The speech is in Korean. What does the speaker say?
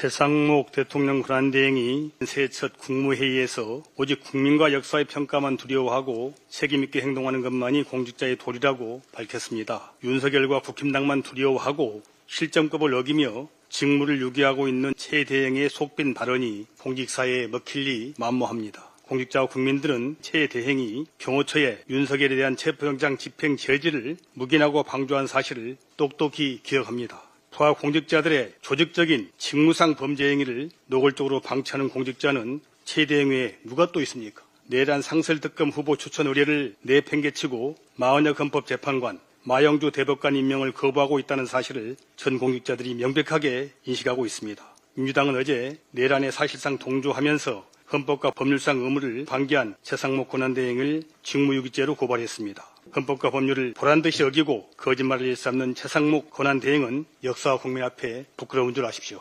최상목 대통령 권한대행이 새해 첫 국무회의에서 오직 국민과 역사의 평가만 두려워하고 책임있게 행동하는 것만이 공직자의 도리라고 밝혔습니다. 윤석열과 국힘당만 두려워하고 실정법을 어기며 직무를 유기하고 있는 최 대행의 속빈 발언이 공직사회에 먹힐리 만무합니다. 공직자와 국민들은 최 대행이 경호처에 윤석열에 대한 체포영장 집행 저지를 묵인하고 방조한 사실을 똑똑히 기억합니다. 부하 공직자들의 조직적인 직무상 범죄 행위를 노골적으로 방치하는 공직자는 최 대행 외에 누가 또 있습니까? 내란 상설특검 후보 추천 의뢰를 내팽개치고 마흔여 헌법재판관, 마영주 대법관 임명을 거부하고 있다는 사실을 전 공직자들이 명백하게 인식하고 있습니다. 민주당은 어제 내란에 사실상 동조하면서 헌법과 법률상 의무를 방기한 최상목 권한대행을 직무유기죄로 고발했습니다. 헌법과 법률을 보란 듯이 어기고 거짓말을 일삼는 최상목 권한대행은 역사와 국민 앞에 부끄러운 줄 아십시오.